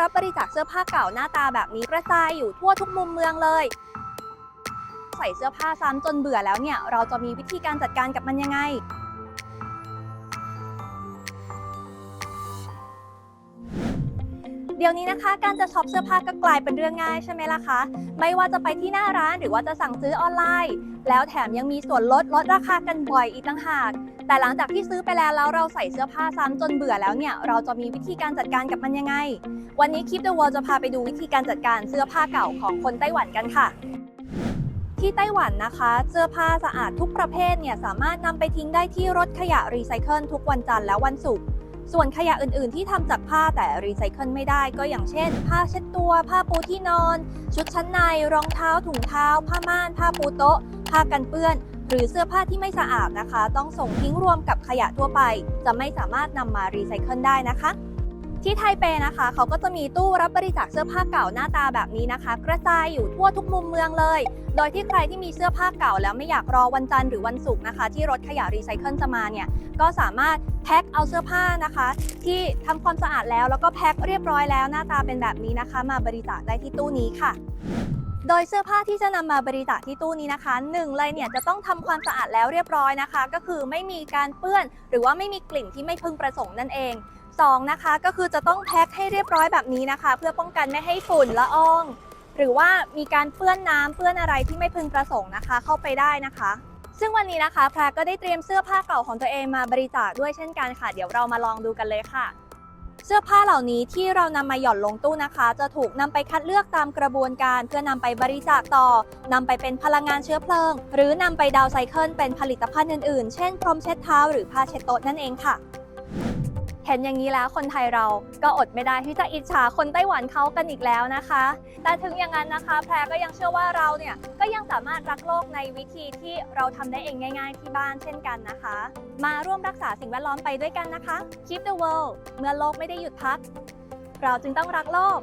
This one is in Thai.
รับบริจาคเสื้อผ้าเก่าหน้าตาแบบนี้กระจายอยู่ทั่วทุกมุมเมืองเลย ใส่เสื้อผ้าซ้ำจนเบื่อแล้วเนี่ย เราจะมีวิธีการจัดการกับมันยังไง ดี๋ยวนี้นะคะ การจะช็อปเสื้อผ้าก็กลายเป็นเรื่องง่ายใช่ไหมล่ะคะ ไม่ว่าจะไปที่หน้าร้านหรือว่าจะสั่งซื้อออนไลน์ แล้วแถมยังมีส่วนลดลดราคากันบ่อยอีกต่างหาก แต่หลังจากที่ซื้อไปแล้วแล้วเราใส่เสื้อผ้าซ้ำจนเบื่อแล้วเนี่ย เราจะมีวิธีการจัดการกับมันยังไง วันนี้คลิป The World จะพาไปดูวิธีการจัดการเสื้อผ้าเก่าของคนไต้หวันกันค่ะที่ไต้หวันนะคะ เสื้อผ้าสะอาดทุกประเภทเนี่ยสามารถนำไปทิ้งได้ที่รถขยะรีไซเคิลทุกวันจันทร์และวันศุกร์ ส่วนขยะอื่นๆ ที่ทำจากผ้าแต่รีไซเคิลไม่ได้ก็อย่างเช่น ผ้าเช็ดตัว ผ้าปูที่นอน ชุดชั้นใน รองเท้า ถุงเท้า ผ้าม่าน ผ้าปูโต๊ะ ผ้ากันเปื้อน หรือเสื้อผ้าที่ไม่สะอาดนะคะ ต้องส่งทิ้งรวมกับขยะทั่วไป จะไม่สามารถนำมารีไซเคิลได้นะคะ ที่ไทเปนะคะเขาก็จะมีตู้รับบริจาคเสื้อผ้าเก่าหน้าตาแบบนี้นะคะ กระจายอยู่ทั่วทุกมุมเมืองเลย โดยที่ใครที่มีเสื้อผ้าเก่า แล้วไม่อยากรอวันจันทร์หรือวันศุกร์นะคะ ที่รถขยะรีไซเคิลจะมาเนี่ยก็สามารถแพ็คเอาเสื้อผ้านะคะ ที่ทำความสะอาดแล้วแล้วก็แพ็คเรียบร้อยแล้วหน้าตาเป็นแบบนี้นะคะ มาบริจาคได้ที่ตู้นี้ค่ะโดยเสื้อผ้าที่จะนำมาบริจาคที่ตู้นี้นะคะหนึ่งเลยเนี่ยจะต้องทำความสะอาดแล้วเรียบร้อยนะคะ ก็คือไม่มีการเปื้อน หรือว่าไม่มีกลิ่นที่ไม่พึงประสงค์นั่นเอง สองนะคะ ก็คือจะต้องแพ็คให้เรียบร้อยแบบนี้นะคะ เพื่อป้องกันไม่ให้ฝุ่นละออง หรือว่ามีการเปื้อนน้ำเปื้อนอะไรที่ไม่พึงประสงค์นะคะ เข้าไปได้นะคะ ซึ่งวันนี้นะคะแพรก็ได้เตรียมเสื้อผ้าเก่าของตัวเองมาบริจาคด้วยเช่นกันค่ะ เดี๋ยวเรามาลองดูกันเลยค่ะเสื้อผ้าเหล่านี้ที่เรานำมาหย่อนลงตู้นะคะ จะถูกนำไปคัดเลือกตามกระบวนการ เพื่อนำไปบริจาคต่อนำไปเป็นพลังงานเชื้อเพลิง หรือนำไปดาวไซเคิลเป็นผลิตภัณฑ์อื่นๆ เช่นพรมเช็ดเท้าหรือผ้าเช็ดโต๊ะนั่นเองค่ะ เห็นอย่างนี้แล้วคนไทยเราก็อดไม่ได้ที่จะอิจฉาคนไต้หวันเขากันอีกแล้วนะคะ แต่ถึงอย่างนั้นนะคะ แพรก็ยังเชื่อว่าเราเนี่ยก็ยังสามารถรักโลกในวิธีที่เราทำได้เองง่าย ๆ ที่บ้านเช่นกันนะคะ มาร่วมรักษาสิ่งแวดล้อมไปด้วยกันนะคะ Keep the world เมื่อโลกไม่ได้หยุดพัก เราจึงต้องรักโลก